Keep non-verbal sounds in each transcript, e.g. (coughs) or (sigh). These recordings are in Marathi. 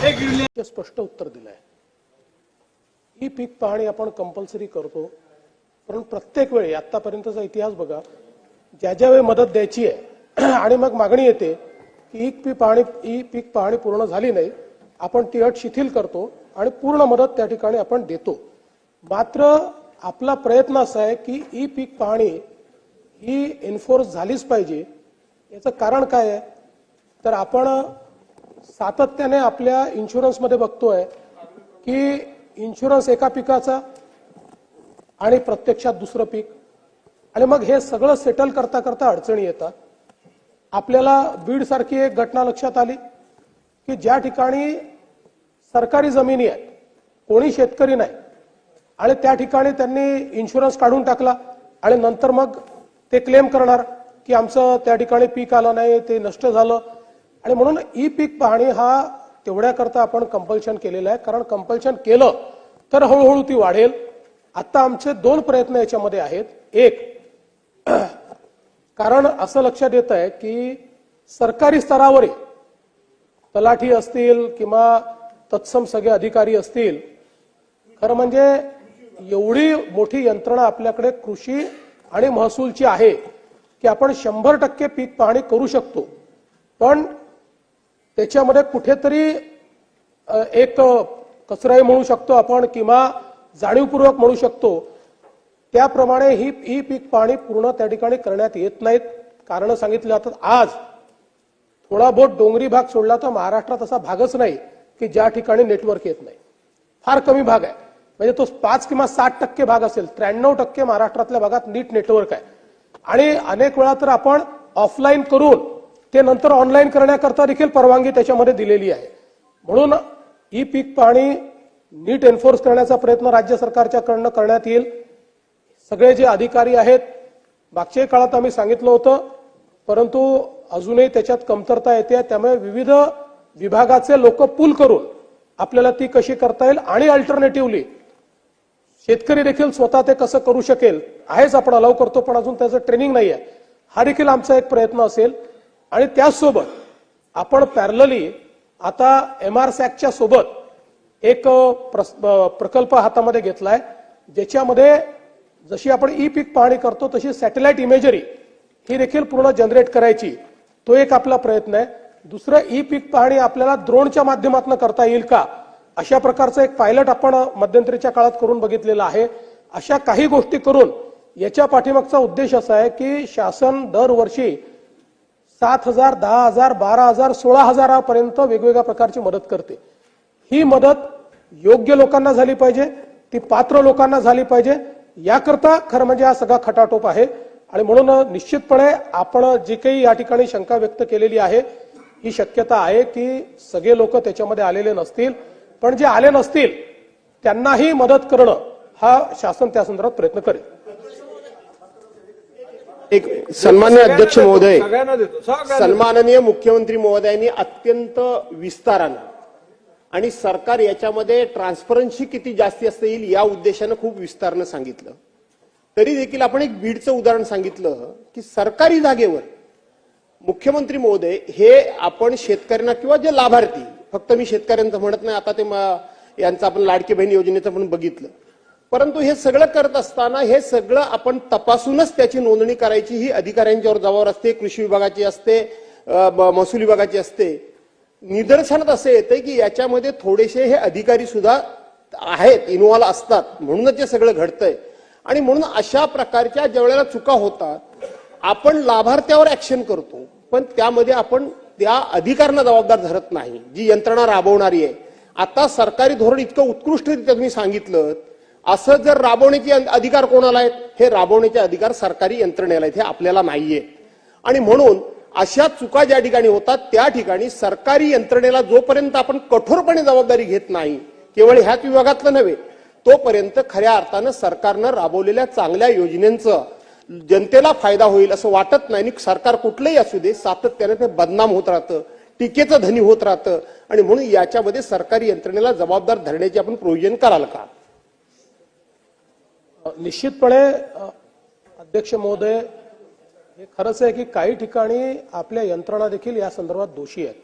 शेतकरी स्पष्ट उत्तर दिलंय. ही पीक पाहणी आपण कंपल्सरी करतो. कारण प्रत्येक वेळी आतापर्यंतचा इतिहास बघा ज्या ज्या वेळी मदत द्यायची आहे (clears throat) आणि मग मागणी येते की ही पीक पाहणी ही पीक पाहणी पूर्ण झाली नाही आपण ती अट शिथिल करतो आणि पूर्ण मदत त्या ठिकाणी आपण देतो. मात्र आपला प्रयत्न असा आहे की ई पीक पाहणी ही एन्फोर्स झालीच पाहिजे. याचं कारण काय आहे? तर आपण सातत्याने आपल्या इन्शुरन्समध्ये बघतोय की इन्शुरन्स एका पिकाचा आणि प्रत्यक्षात दुसरं पीक. आणि मग हे सगळं सेटल करता करता अडचणी येतात. आपल्याला बीड सारखी एक घटना लक्षात आली की ज्या ठिकाणी सरकारी जमिनी आहेत कोणी शेतकरी नाही आणि त्या ठिकाणी त्यांनी इन्शुरन्स काढून टाकला आणि नंतर मग ते क्लेम करणार की आमचं त्या ठिकाणी पीक आलं नाही ते नष्ट झालं. आणि म्हणून ई पीक पाहणी हा तेवढ्याकरता आपण कंपल्शन केलेलं आहे. कारण कंपल्शन केलं तर हळूहळू ती वाढेल. आता आमचे दोन प्रयत्न याच्यामध्ये आहेत. एक कारण असं लक्षात येत आहे की सरकारी स्तरावर तलाठी असतील किंवा तत्सम सगळे अधिकारी असतील खरं म्हणजे एवढी मोठी यंत्रणा आपल्याकडे कृषी आणि महसूलची आहे की आपण शंभर टक्के पीक पाहणी करू शकतो. पण त्याच्यामध्ये कुठेतरी एक कचराही म्हणू शकतो आपण किंवा जाणीवपूर्वक म्हणू शकतो. त्याप्रमाणे ही ही पीक पाहणी पूर्ण त्या ठिकाणी करण्यात येत नाहीत. कारण सांगितलं जातात आज थोडा बहुत डोंगरी भाग सोडला तर महाराष्ट्रात असा भागच नाही की ज्या ठिकाणी नेटवर्क येत नाही. फार कमी भाग आहे. म्हणजे तो पाच किंवा साठ टक्के भाग असेल त्र्याण्णव टक्के महाराष्ट्रातल्या भागात नीट नेटवर्क आहे. आणि अनेक वेळा तर आपण ऑफलाईन करून ते नंतर ऑनलाईन करण्याकरता देखील परवानगी त्याच्यामध्ये दिलेली आहे. म्हणून ई पीक पाहणी नीट एन्फोर्स करण्याचा प्रयत्न राज्य सरकारच्या कडनं करण्यात येईल. सगळे जे अधिकारी आहेत मागच्याही काळात आम्ही सांगितलं होतं परंतु अजूनही त्याच्यात कमतरता येते त्यामुळे विविध विभागाचे लोक पूल करून आपल्याला ती कशी करता येईल आणि अल्टरनेटिव्हली शेतकरी देखील स्वतः ते कसं करू शकेल आहेच आपण अलाव करतो पण अजून त्याचं ट्रेनिंग नाही आहे हा देखील आमचा एक प्रयत्न असेल. आणि त्याचसोबत आपण पॅरलली आता एम आर सॅकच्या सोबत एक प्रस- प्रकल्प हातामध्ये घेतलाय ज्याच्यामध्ये जशी आपण ई पीक पाहणी करतो तशी सॅटेलाइट इमेजरी ही देखील पूर्ण जनरेट करायची. तो एक आपला प्रयत्न आहे. दुसरं ई पीक पाहणी आपल्याला द्रोणच्या माध्यमातून करता येईल का? अशा प्रकारचं एक पायलट आपण मध्यंतरीच्या काळात करून बघितलेलं आहे. अशा काही गोष्टी करून याच्या पाठीमागचा उद्देश असा आहे की शासन दरवर्षी सात हजार दहा हजार बारा हजार सोळा हजारापर्यंत वेगवेगळ्या प्रकारची मदत करते. ही मदत योग्य लोकांना झाली पाहिजे ती पात्र लोकांना झाली पाहिजे. याकरता खरं म्हणजे हा सगळा खटाटोप आहे. आणि म्हणून निश्चितपणे आपण जी काही या ठिकाणी शंका व्यक्त केलेली आहे ही शक्यता आहे की सगळे लोक त्याच्यामध्ये आलेले नसतील. पण जे आले नसतील त्यांनाही मदत करणं हा शासन त्या संदर्भात प्रयत्न करेल. एक सन्मान्य अध्यक्ष महोदय सन्माननीय मुख्यमंत्री महोदयांनी अत्यंत विस्तारानं आणि सरकार याच्यामध्ये ट्रान्सपरन्सी किती जास्ती असता येईल या उद्देशानं खूप विस्तारानं सांगितलं. तरी देखील आपण एक बीडचं उदाहरण सांगितलं की सरकारी जागेवर मुख्यमंत्री महोदय हे आपण शेतकऱ्यांना किंवा जे लाभार्थी फक्त मी शेतकऱ्यांचं म्हणत नाही आता ते यांचं आपण लाडकी बहीण योजनेचं पण बघितलं. परंतु हे सगळं करत असताना हे सगळं आपण तपासूनच त्याची नोंदणी करायची ही अधिकाऱ्यांच्यावर जबाबदार असते कृषी विभागाची असते महसूल विभागाची असते. निदर्शनात असं येतं की याच्यामध्ये थोडेसे हे अधिकारी सुद्धा आहेत इन्व्हॉल्व असतात म्हणूनच हे सगळं घडतंय. आणि म्हणून अशा प्रकारच्या ज्या वेळेला चुका होतात आपण लाभार्थ्यावर ऍक्शन करतो पण त्यामध्ये आपण त्या अधिकाऱ्यांना जबाबदार धरत नाही जी यंत्रणा राबवणारी आहे. आता सरकारी धोरण इतकं उत्कृष्टरित्या तुम्ही सांगितलं असं जर राबवण्याचे अधिकार कोणाला आहेत? हे राबवण्याचे अधिकार सरकारी यंत्रणेला आहेत हे आपल्याला नाहीये. आणि म्हणून अशा चुका ज्या ठिकाणी होतात त्या ठिकाणी सरकारी यंत्रणेला जोपर्यंत आपण कठोरपणे जबाबदारी घेत नाही केवळ ह्याच विभागातलं नव्हे तोपर्यंत खऱ्या अर्थानं सरकारनं राबवलेल्या चांगल्या योजनेचं जनतेला फायदा होईल असं वाटत नाही. आणि सरकार कुठलंही असू दे सातत्याने ते बदनाम होत राहतं टीकेचं धनी होत राहतं. आणि म्हणून याच्यामध्ये सरकारी यंत्रणेला जबाबदार धरण्याचे आपण प्रोव्हिजन कराल का? निश्चितपणे अध्यक्ष महोदय हे खरंच आहे की काही ठिकाणी आपल्या यंत्रणा देखील या संदर्भात दोषी आहेत.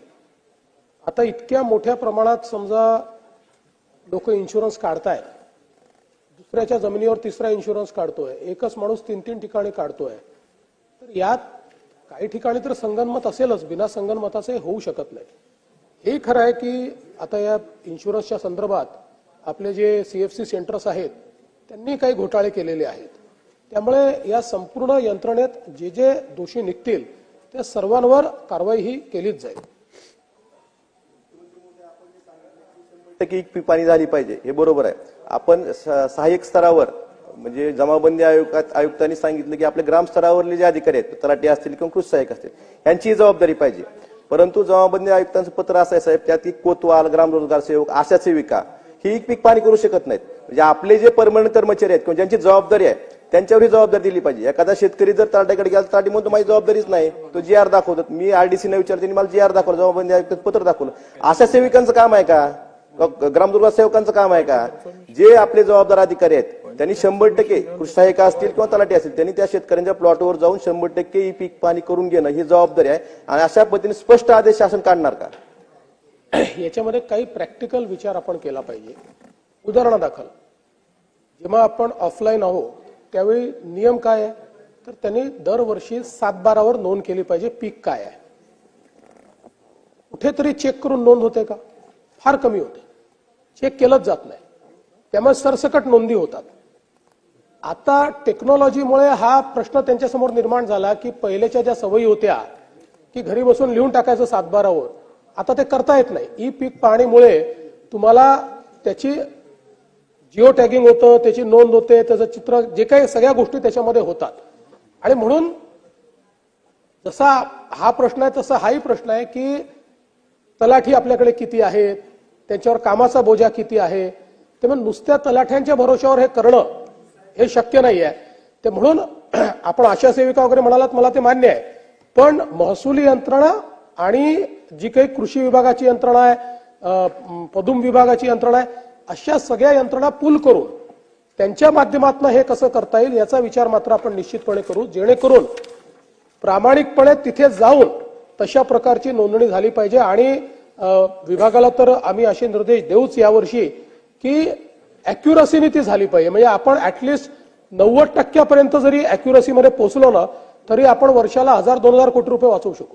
आता इतक्या मोठ्या प्रमाणात समजा लोक इन्शुरन्स काढतायत दुसऱ्याच्या जमिनीवर तिसरा इन्शुरन्स काढतोय. एकच माणूस तीन तीन ठिकाणी काढतोय. तर यात काही ठिकाणी तर संगनमत असेलच. बिना संगनमताचे होऊ शकत नाही. हे खरं आहे की आता या इन्शुरन्सच्या संदर्भात आपले जे सीएफसी सेंटर्स आहेत त्यांनी काही घोटाळे केलेले आहेत. त्यामुळे या संपूर्ण यंत्रणेत जे जे दोषी निघतील त्या सर्वांवर कारवाई ही केलीच जाईल. की पीक पाणी झाली पाहिजे. हे बरोबर आहे. आपण स- सहाय्यक स्तरावर म्हणजे जमाबंदी आयोगात आयुक्तांनी सांगितलं की आपल्या ग्रामस्तरावरले जे अधिकारी आहेत तलाठी असतील किंवा कृषी सहाय्यक असतील यांची जबाबदारी पाहिजे. परंतु जमाबंदी आयुक्तांचं पत्र असं आहे साहेब त्यात की कोतवाल ग्रामरोजगार सेवक आशा सेविका ही एक पीक पाणी करू शकत नाहीत. म्हणजे आपले जे परमनंट कर्मचारी आहेत किंवा ज्यांची जबाबदारी आहे त्यांच्यावर ही जबाबदारी दिली पाहिजे. एखादा शेतकरी जर तलाट्याकडे गेला तलाटी म्हणतो माझी जबाबदारीच नाही तो जी आर दाखवतात मी आरडीसी न विचारते आणि मला जी आर दाखवलं जबाबदारी आयुक्त पत्र दाखवलं. अशा सेविकांचं काम आहे का? ग्रामदुर्गा सेवकांचं काम आहे का? जे आपले जबाबदार अधिकारी आहेत त्यांनी शंभर टक्के कृषी सहाय्यक असतील किंवा तलाठी असतील त्यांनी त्या शेतकऱ्यांच्या प्लॉटवर जाऊन शंभर टक्के ही पीक पाणी करून घेणं ही जबाबदारी आहे. आणि अशा पद्धतीने स्पष्ट आदेश शासन काढणार का? (clears throat) याच्यामध्ये काही प्रॅक्टिकल विचार आपण केला पाहिजे. उदाहरणादाखल जेव्हा आपण ऑफलाईन आहोत त्यावेळी नियम काय आहे? तर त्यांनी दरवर्षी सात बारावर नोंद केली पाहिजे पीक काय आहे. कुठेतरी चेक करून नोंद होते का? फार कमी होते. चेक केलंच जात नाही. त्यामुळे सरसकट नोंदी होतात. आता टेक्नॉलॉजीमुळे हा प्रश्न त्यांच्यासमोर निर्माण झाला की पहिल्याच्या ज्या सवयी होत्या की घरी बसून लिहून टाकायचं सातबारावर आता ते करता येत नाही. ई पीक पाहणीमुळे तुम्हाला त्याची जिओ टॅगिंग होतं त्याची नोंद होते त्याचं चित्र जे काही सगळ्या गोष्टी त्याच्यामध्ये होतात. आणि म्हणून जसा हा प्रश्न आहे तसा हाही प्रश्न आहे की तलाठी आपल्याकडे किती आहेत? त्यांच्यावर कामाचा बोजा किती आहे? त्यामुळे नुसत्या तलाठ्यांच्या भरोश्यावर हे करणं हे शक्य नाही आहे ते म्हणून (clears throat) आपण आशा सेविका वगैरे म्हणालात मला ते मान्य आहे. पण महसुली यंत्रणा आणि जी काही कृषी विभागाची यंत्रणा आहे पदुम विभागाची यंत्रणा आहे अशा सगळ्या यंत्रणा पूल करून त्यांच्या माध्यमातून हे कसं करता येईल याचा विचार मात्र आपण निश्चितपणे करू जेणेकरून प्रामाणिकपणे तिथे जाऊन तशा प्रकारची नोंदणी झाली पाहिजे आणि विभागाला तर आम्ही असे निर्देश देऊच यावर्षी की अॅक्युरसीने ती झाली पाहिजे. म्हणजे आपण ऍटलिस्ट नव्वद टक्क्यापर्यंत जरी अॅक्युरसीमध्ये पोहोचलो ना तरी आपण वर्षाला हजार दोन हजार कोटी रुपये वाचवू शकू.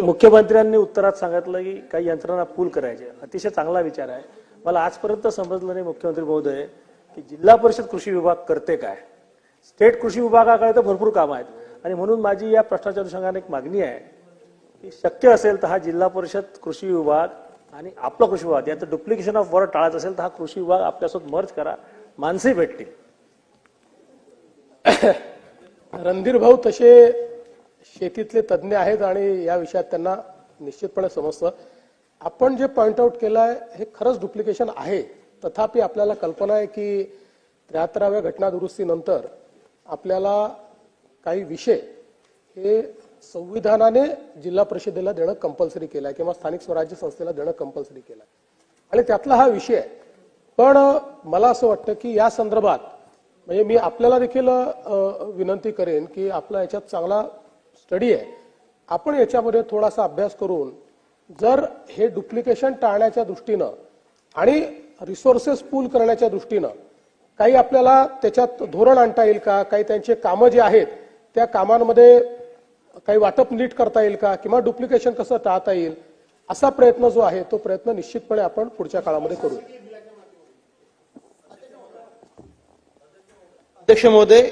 मुख्यमंत्र्यांनी उत्तरात सांगितलं की काही यंत्रणा पूल करायचे. अतिशय चांगला विचार आहे. मला आजपर्यंत समजलं नाही मुख्यमंत्री महोदय की जिल्हा परिषद कृषी विभाग करते काय? स्टेट कृषी विभागाकडे तर भरपूर काम आहेत. आणि म्हणून माझी या प्रश्नाच्या अनुषंगाने एक मागणी आहे की शक्य असेल तर हा जिल्हा परिषद कृषी विभाग आणि आपला कृषी विभाग याचं डुप्लिकेशन ऑफ वर्क टाळायचं असेल तर हा कृषी विभाग आपल्यासोबत मर्ज करा माणसे भेटतील. (coughs) रणधीर भाऊ तसे शेतीतले तज्ज्ञ आहेत आणि या विषयात त्यांना निश्चितपणे समजतं. आपण जे पॉइंट आउट केलं आहे हे खरंच डुप्लिकेशन आहे. तथापि आपल्याला कल्पना आहे की त्र्याहत्तराव्या घटना दुरुस्तीनंतर आपल्याला काही विषय हे संविधानाने जिल्हा परिषदेला देणं कंपल्सरी केलं आहे किंवा स्थानिक स्वराज्य संस्थेला देणं कंपल्सरी केलं आहे आणि त्यातला हा विषय आहे. पण मला असं वाटतं की या संदर्भात म्हणजे मी आपल्याला देखील विनंती करेन की आपला याच्यात चांगला स्टडी आहे. आपण याच्यामध्ये थोडासा अभ्यास करून जर हे डुप्लिकेशन टाळण्याच्या दृष्टीनं आणि रिसोर्सेस पूल करण्याच्या दृष्टीनं काही आपल्याला त्याच्यात धोरण आणता येईल का? काही त्यांचे कामं जे आहेत त्या कामांमध्ये काही वाटप नीट करता येईल का? किंवा डुप्लिकेशन कसं टाळता येईल? असा प्रयत्न जो आहे तो प्रयत्न निश्चितपणे आपण पुढच्या काळामध्ये करू. अध्यक्ष महोदय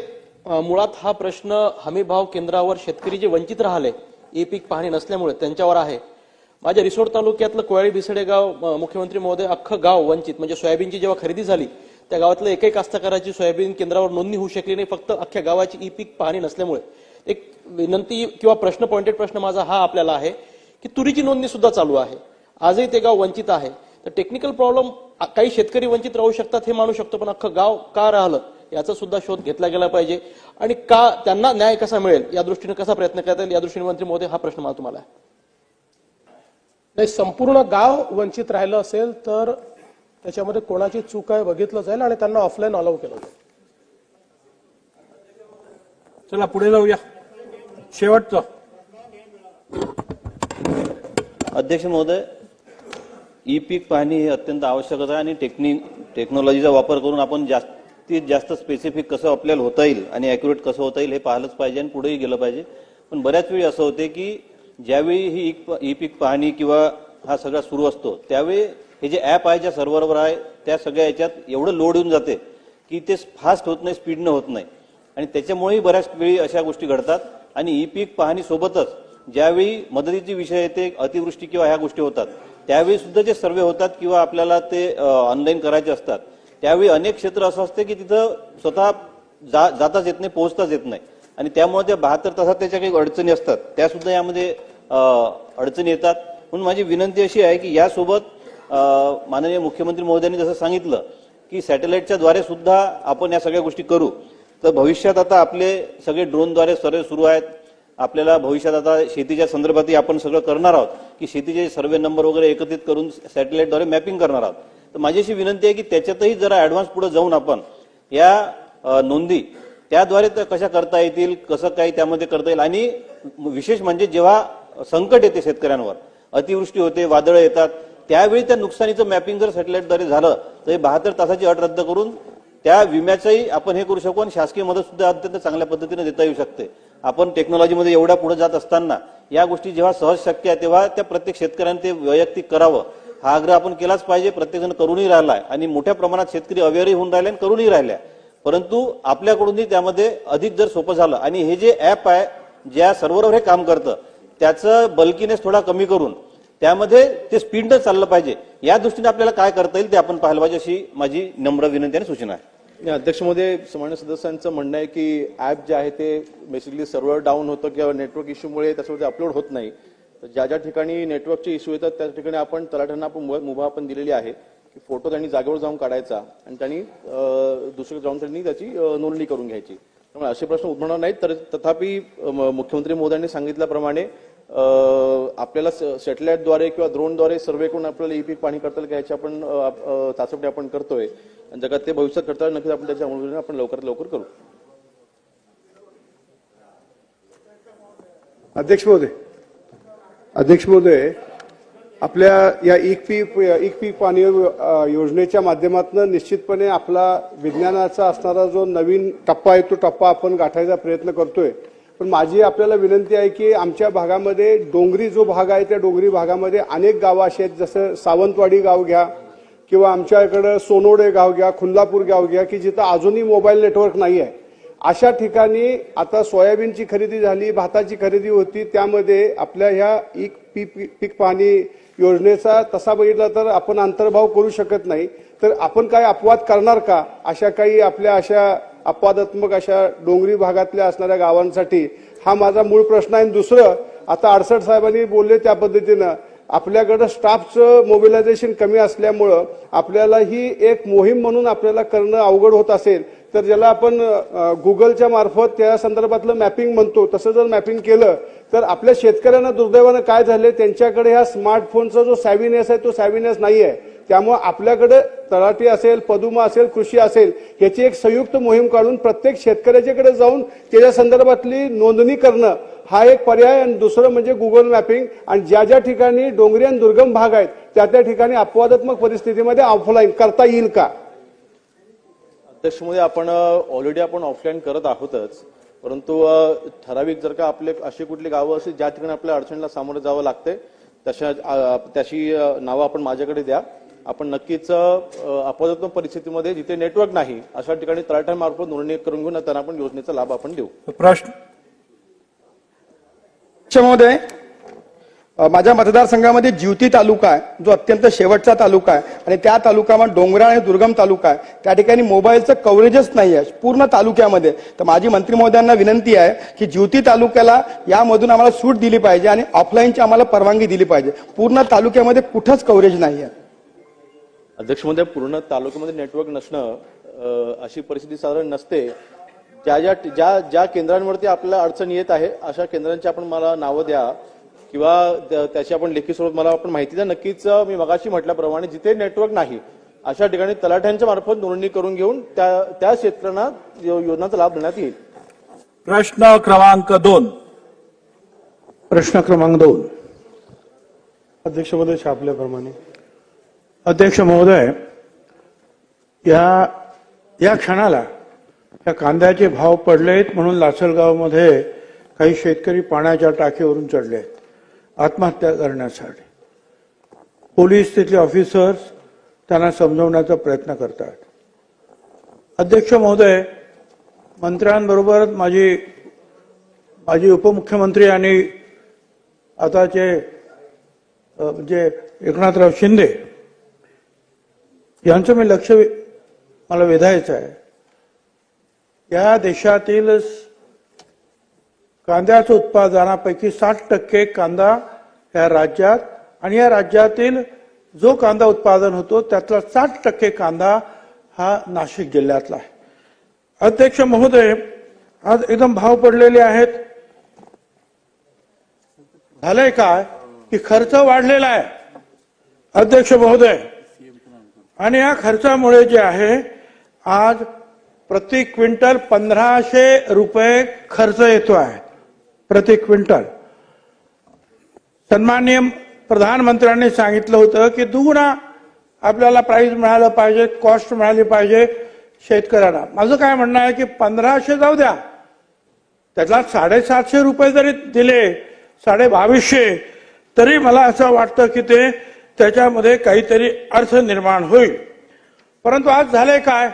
मुळात हा प्रश्न हमीभाव केंद्रावर शेतकरी जे वंचित राहिले ई पीक पाहणी नसल्यामुळे त्यांच्यावर आहे. माझ्या रिसोड तालुक्यातलं कोयाळी भिसडे गाव मुख्यमंत्री महोदय अख्खं गाव वंचित म्हणजे सोयाबीनची जेव्हा खरेदी झाली त्या गावातल्या एकही कास्तकाराची सोयाबीन केंद्रावर नोंदणी होऊ शकली नाही फक्त अख्ख्या गावाची ई पीक पाहणी नसल्यामुळे. एक विनंती किंवा प्रश्न पॉइंटेड प्रश्न माझा हा आपल्याला आहे की तुरीची नोंदणी सुद्धा चालू आहे. आजही ते गाव वंचित आहे. तर टेक्निकल प्रॉब्लेम काही शेतकरी वंचित राहू शकतात हे मानू शकतो पण अख्खं गाव का राहिलं याचा सुद्धा शोध घेतला गेला पाहिजे. आणि का त्यांना न्याय कसा मिळेल या दृष्टीने कसा प्रयत्न करता येईल या दृष्टीने मंत्री मोदी हा प्रश्न मला तुम्हाला आहे. नाही संपूर्ण गाव वंचित राहिलं असेल तर त्याच्यामध्ये कोणाची चूक आहे बघितलं जाईल आणि त्यांना ऑफलाईन अलाव केलं जाईल चला पुढे जाऊया. शेवटचं. अध्यक्ष महोदय ई पीक पाहणी हे अत्यंत आवश्यकच आहे आणि टेक्निक टेक्नॉलॉजीचा वापर करून आपण जास्तीत जास्त स्पेसिफिक कसं आपल्याला होता येईल आणि अॅक्युरेट कसं होता येईल हे पाहिलंच पाहिजे आणि पुढेही गेलं पाहिजे. पण बऱ्याच वेळी असं होते की ज्यावेळी ही ई पीक पाहणी किंवा हा सगळा सुरू असतो त्यावेळी हे जे ॲप आहे ज्या सर्व्हरवर आहे त्या सगळ्या याच्यात एवढं लोड येऊन जाते की ते फास्ट होत नाही स्पीडनं होत नाही. आणि त्याच्यामुळेही बऱ्याच वेळी अशा गोष्टी घडतात. आणि ई पीक पाहणीसोबतच ज्यावेळी मदतीचे विषय येते अतिवृष्टी किंवा ह्या गोष्टी होतात त्यावेळी सुद्धा जे सर्वे होतात किंवा आपल्याला ते ऑनलाईन करायचे असतात त्यावेळी अनेक क्षेत्र असं असते की तिथं स्वतः जा जाताच येत नाही पोहोचताच येत नाही. आणि त्यामुळे त्या बहात्तर तासात त्याच्या काही अडचणी असतात. त्या सुद्धा यामध्ये अडचणी येतात. म्हणून माझी विनंती अशी आहे की यासोबत माननीय मुख्यमंत्री महोदयांनी जसं सांगितलं की सॅटेलाईटच्या द्वारे सुद्धा आपण या सगळ्या गोष्टी करू तर भविष्यात आता आपले सगळे ड्रोनद्वारे सर्वे सुरू आहेत. आपल्याला भविष्यात आता शेतीच्या संदर्भातही आपण सगळं करणार आहोत की शेतीचे सर्वे नंबर वगैरे एकत्रित करून सॅटेलाईटद्वारे मॅपिंग करणार आहोत. तर माझी अशी विनंती आहे की त्याच्यातही जरा ऍडव्हान्स पुढे जाऊन आपण या नोंदी त्याद्वारे त्या कशा करता येतील कसं काही त्यामध्ये करता येईल आणि विशेष म्हणजे जेव्हा संकट येते शेतकऱ्यांवर अतिवृष्टी होते वादळं येतात त्यावेळी त्या नुकसानीचं मॅपिंग जर सॅटेलाइटद्वारे झालं तर हे बहात्तर तासाची अट रद्द करून त्या विम्याचंही आपण हे करू शकू आणि शासकीय मदत सुद्धा अत्यंत चांगल्या पद्धतीने देता येऊ शकते. आपण टेक्नॉलॉजीमध्ये एवढ्या पुढे जात असताना या गोष्टी जेव्हा सहज शक्य आहे तेव्हा त्या प्रत्येक शेतकऱ्याने ते वैयक्तिक करावं. हा आग्रह आपण केलाच पाहिजे प्रत्येकजण करूनही राहिलाय आणि मोठ्या प्रमाणात शेतकरी अवेअरही होऊन राहिले आणि करूनही राहिल्या. परंतु आपल्याकडूनही त्यामध्ये अधिक जर सोपं झालं आणि हे जे ऍप आहे ज्या सर्व्हरवर हे काम करतं त्याचं बल्कीनेस थोडा कमी करून त्यामध्ये ते स्पीडनं चाललं पाहिजे. या दृष्टीने आपल्याला काय करता येईल ते आपण पाहायला पाहिजे अशी माझी नम्र विनंती आणि सूचना आहे. अध्यक्ष महोदय सामान्य सदस्यांचं म्हणणं आहे की ऍप जे आहे ते बेसिकली सर्व्हर डाऊन होतं किंवा नेटवर्क इश्यूमुळे त्याच्यामध्ये अपलोड होत नाही. तर ज्या ज्या ठिकाणी नेटवर्कचे इश्यू येतात त्या ठिकाणी आपण तलाठ्यांना आपण मुभा मुभा आपण दिलेली आहे की फोटो त्यांनी जागेवर जाऊन काढायचा आणि त्यांनी दुसरे जाऊन त्यांनी त्याची नोंदणी करून घ्यायची. त्यामुळे असे प्रश्न उद्भवणार नाहीत तर तथापि अं, मुख्यमंत्री मोदयांनी सांगितल्याप्रमाणे आपल्याला सॅटेलाइटद्वारे किंवा ड्रोनद्वारे सर्वे करून आपल्याला ई पीक पाणी करता येईल का याची आपण चाचपणी आपण करतोय. आणि जगात ते भविष्यात करता नक्कीच आपण त्याच्या अंमलबजावणी आपण लवकरात लवकर करू. अध्यक्ष महोदय. अध्यक्ष महोदय आपल्या या एक पीक एक पीक पाणी योजनेच्या माध्यमातून निश्चितपणे आपला विज्ञानाचा असणारा जो नवीन टप्पा आहे तो टप्पा आपण गाठायचा प्रयत्न करतोय. पण माझी आपल्याला विनंती आहे की आमच्या भागामध्ये डोंगरी जो भाग आहे त्या डोंगरी भागामध्ये अनेक गावं अशी आहेत जसं सावंतवाडी गाव घ्या किंवा आमच्या इकडं सोनोडे गाव घ्या खुल्लापूर गाव घ्या की जिथं अजूनही मोबाईल नेटवर्क नाही आहे. अशा ठिकाणी आता सोयाबीनची खरेदी झाली भाताची खरेदी होती त्यामध्ये आपल्या ह्या एक पीक पीक पाणी योजनेचा तसा बघितला तर आपण अंतर्भाव करू शकत नाही. तर आपण काय अपवाद करणार का? अशा काही आपल्या अशा अपवादात्मक अशा डोंगरी भागातल्या असणाऱ्या गावांसाठी हा माझा मूळ प्रश्न आहे. दुसरं आता अडसठ साहेबांनी बोलले त्या पद्धतीनं आपल्याकडं स्टाफचं मोबिलायझेशन कमी असल्यामुळं आपल्याला ही एक मोहीम म्हणून आपल्याला करणं अवघड होत असेल तर ज्याला आपण गुगलच्या मार्फत त्या संदर्भातलं मॅपिंग म्हणतो तसं जर मॅपिंग केलं तर आपल्या शेतकऱ्यांना दुर्दैवानं काय झाले त्यांच्याकडे ह्या स्मार्टफोनचा जो सॅव्हिनेस आहे तो सॅव्हिनेस नाही आहे त्यामुळे आपल्याकडे तळाटी असेल पदुमा असेल कृषी असेल याची एक संयुक्त मोहीम काढून प्रत्येक शेतकऱ्याच्याकडे जाऊन त्याच्या संदर्भातली नोंदणी करणं हा एक पर्याय आणि दुसरं म्हणजे गुगल मॅपिंग आणि ज्या ज्या ठिकाणी डोंगरी आणि दुर्गम भाग आहेत त्या त्या ठिकाणी अपवादात्मक परिस्थितीमध्ये ऑफलाईन करता येईल का? अध्यक्षमध्ये आपण ऑलरेडी आपण ऑफलाईन करत आहोतच. परंतु ठराविक जर का आपले अशी कुठली गावं असतील ज्या ठिकाणी आपल्या अडचणीला सामोरं जावं लागते तशा त्याची नावं आपण माझ्याकडे द्या. आपण नक्कीच अपवादात्मक परिस्थितीमध्ये जिथे नेटवर्क नाही अशा ठिकाणी तलाठ्यांमार्फत नोंदणी करून घेऊन त्यांना आपण योजनेचा लाभ आपण देऊ. प्रश्न? महोदय. माझ्या मतदारसंघामध्ये जिवती तालुका आहे जो अत्यंत शेवटचा तालुका आहे. आणि त्या तालुक्यामध्ये डोंगराळ आणि दुर्गम तालुका आहे. त्या ठिकाणी मोबाईलचं कव्हरेजच नाही आहे पूर्ण तालुक्यामध्ये. तर माझी मंत्री महोदयांना विनंती आहे की जिवती तालुक्याला यामधून आम्हाला सूट दिली पाहिजे आणि ऑफलाईनची आम्हाला परवानगी दिली पाहिजे. पूर्ण तालुक्यामध्ये कुठंच कव्हरेज नाही आहे अध्यक्ष महोदय पूर्ण तालुक्यामध्ये नेटवर्क नसणं अशी परिस्थिती साधारण नसते. ज्या ज्या ज्या ज्या केंद्रांवरती आपल्याला अडचण येत आहे अशा केंद्रांची आपण मला नावं द्या. किंवा त्या- त्याची आपण लेखी स्वरूपात मला आपण माहिती द्या. नक्कीच मी मगाशी म्हटल्याप्रमाणे जिथे नेटवर्क नाही अशा ठिकाणी तलाठ्यांच्या मार्फत नोंदणी करून घेऊन त्या त्या शेतकऱ्यांना योजनांचा लाभ देण्यात येईल. प्रश्न क्रमांक दोन. प्रश्न क्रमांक दोन. अध्यक्ष महोदय छापल्याप्रमाणे. अध्यक्ष महोदय या या क्षणाला या कांद्याचे भाव पडलेत म्हणून लासलगावमध्ये काही शेतकरी पाण्याच्या टाकीवरून चढले आहेत. आत्महत्या करण्यासाठी. पोलीस तिथले ऑफिसर्स त्यांना समजवण्याचा प्रयत्न करतात. अध्यक्ष महोदय मंत्र्यांबरोबर माझी माझी उपमुख्यमंत्री आणि आताचे म्हणजे एकनाथराव शिंदे यांचं मी लक्ष मला वेधायचं आहे. या देशातील कांद्याचं उत्पादनापैकी साठ टक्के कांदा या राज्यात आणि या राज्यातील जो कांदा उत्पादन होतो त्यातला साठ टक्के कांदा हा नाशिक जिल्ह्यातला आहे. अध्यक्ष महोदय आज एकदम भाव पडलेले आहेत. झालंय काय? की खर्च वाढलेला आहे. अध्यक्ष महोदय आणि या खर्चामुळे जे आहे आज प्रति क्विंटल पंधराशे रुपये खर्च येतो आहे. प्रति क्विंटल. सन्माननीय प्रधानमंत्र्यांनी सांगितलं होतं की दुगुणा आपल्याला प्राईज मिळालं पाहिजे कॉस्ट मिळाली पाहिजे शेतकऱ्यांना. माझं काय म्हणणं आहे की पंधराशे जाऊ द्या. त्याला साडेसातशे रुपये जरी दिले साडे बावीसशे तरी मला असं वाटतं की ते त्याच्यामध्ये काहीतरी अर्थ निर्माण होईल. परंतु आज झाले काय?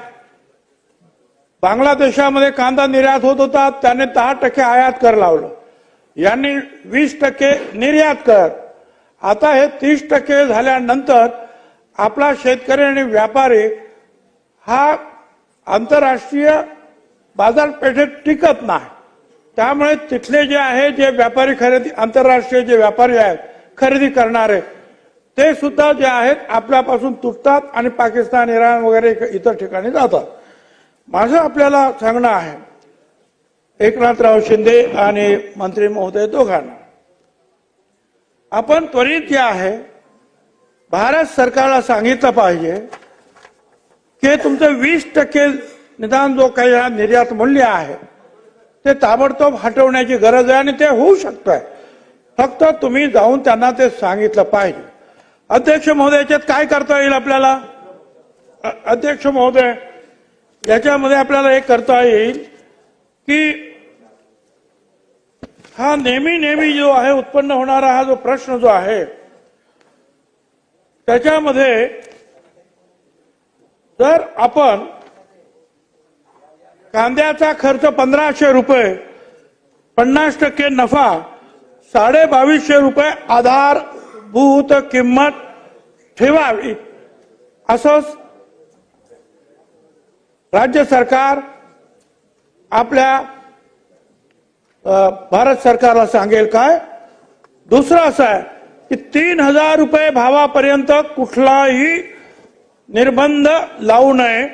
बांगलादेशामध्ये कांदा निर्यात होत होता त्याने दहा टक्के आयात कर लावलं. यांनी वीस टक्के निर्यात कर. आता हे तीस टक्के झाल्यानंतर आपला शेतकरी आणि व्यापारी हा आंतरराष्ट्रीय बाजारपेठेत टिकत नाही. त्यामुळे तिथले जे आहे जे व्यापारी खरेदी आंतरराष्ट्रीय जे व्यापारी आहेत खरेदी करणारे ते सुद्धा जे आहेत आपल्यापासून तुटतात आणि पाकिस्तान इराण वगैरे इतर ठिकाणी जातात. माझं आपल्याला सांगणं आहे एकनाथराव शिंदे आणि मंत्री महोदय दोघांना आपण त्वरित जे आहे भारत सरकारला सांगितलं पाहिजे की तुमचं वीस टक्के निदान जो काही निर्यात मूल्य आहे ते ताबडतोब हटवण्याची गरज आहे आणि ते होऊ शकतंय. फक्त तुम्ही जाऊन त्यांना ते सांगितलं पाहिजे. अध्यक्ष महोदय याच्यात काय करता येईल आपल्याला? अध्यक्ष महोदय याच्यामध्ये आपल्याला एक करता येईल की हा नेहमी नेहमी जो आहे उत्पन्न होणारा हा जो प्रश्न जो आहे त्याच्यामध्ये जर आपण कांद्याचा खर्च पंधराशे रुपये पन्नास टक्के नफा साडे बावीसशे रुपये आधार भूत किंमत ठेवावी. असं राज्य सरकार आपल्या भारत सरकारला सांगेल काय? दुसरं असं आहे की तीन हजार रुपये भावापर्यंत कुठलाही निर्बंध लावू नये.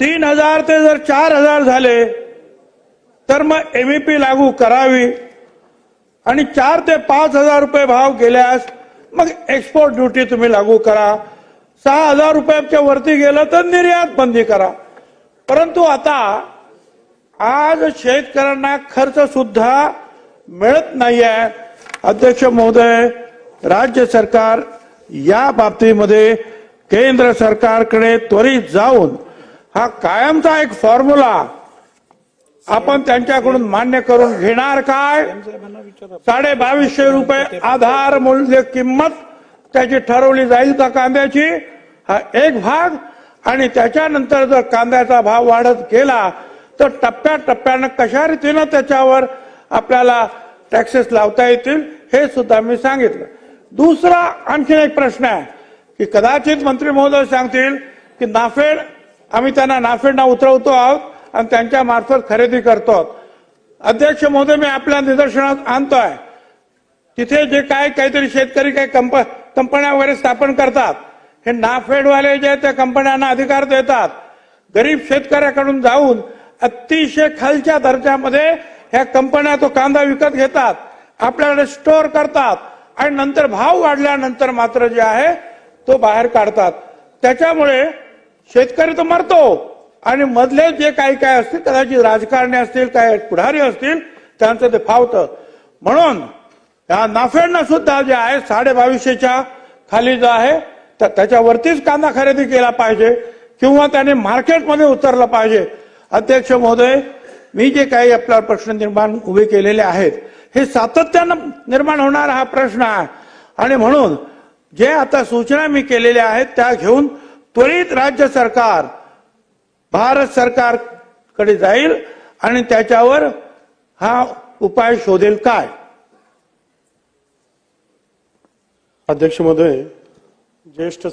तीन हजार ते जर चार हजार झाले तर मग एमईपी लागू करावी. आणि चार ते पाच हजार रुपये भाव गेल्यास मग एक्सपोर्ट ड्युटी तुम्ही लागू करा. सहा हजार रुपयाच्या वरती गेलं तर निर्यात बंदी करा. परंतु आता आज शेतकऱ्यांना खर्च सुद्धा मिळत नाहीये. अध्यक्ष महोदय राज्य सरकार या बाबतीमध्ये केंद्र सरकारकडे त्वरित जाऊन हा कायमचा एक फॉर्म्युला आपण त्यांच्याकडून मान्य करून घेणार काय? साडे बावीसशे रुपये आधार मूल्य किंमत त्याची ठरवली जाईल का कांद्याची? हा एक भाग. आणि त्याच्यानंतर जर कांद्याचा भाव वाढत गेला तर टप्प्या टप्प्यानं कशा रीतीनं त्याच्यावर आपल्याला टॅक्सेस लावता येतील हे सुद्धा मी सांगितलं. दुसरा आणखीन एक प्रश्न आहे की कदाचित मंत्री महोदय सांगतील की नाफेड आम्ही त्यांना नाफेडना उतरवतो आहोत. आणि त्यांच्या मार्फत खरेदी करतो अध्यक्ष महोदय मी आपल्या निदर्शनात आणतोय. तिथे जे काय काहीतरी शेतकरी काही कंप कंपन्या वगैरे स्थापन करतात. हे नाफेडवाले जे आहेत त्या कंपन्यांना अधिकार देतात. गरीब शेतकऱ्याकडून जाऊन अतिशय खालच्या दर्जामध्ये ह्या कंपन्या तो कांदा विकत घेतात. आपल्याकडे स्टोअर करतात. आणि नंतर भाव वाढल्यानंतर मात्र जे आहे तो बाहेर काढतात. त्याच्यामुळे शेतकरी तो मरतो. आणि मधले जे काही काय असतील कदाचित राजकारणी असतील काय पुढारी असतील त्यांचं ते फावतं. म्हणून या नाफेडनं सुद्धा जे आहे साडे बावीसशेच्या खाली जो आहे तर त्याच्यावरतीच कांदा खरेदी केला पाहिजे किंवा त्याने मार्केटमध्ये उतरलं पाहिजे. अध्यक्ष महोदय मी जे काही आपला प्रश्न निर्माण उभे केलेले आहेत हे सातत्यानं निर्माण होणारा हा प्रश्न आहे. आणि म्हणून जे आता सूचना मी केलेल्या आहेत त्या घेऊन त्वरित राज्य सरकार भारत सरकारकडे जाईल आणि त्याच्यावर हा उपाय शोधेल काय? अध्यक्ष महोदय ज्येष्ठ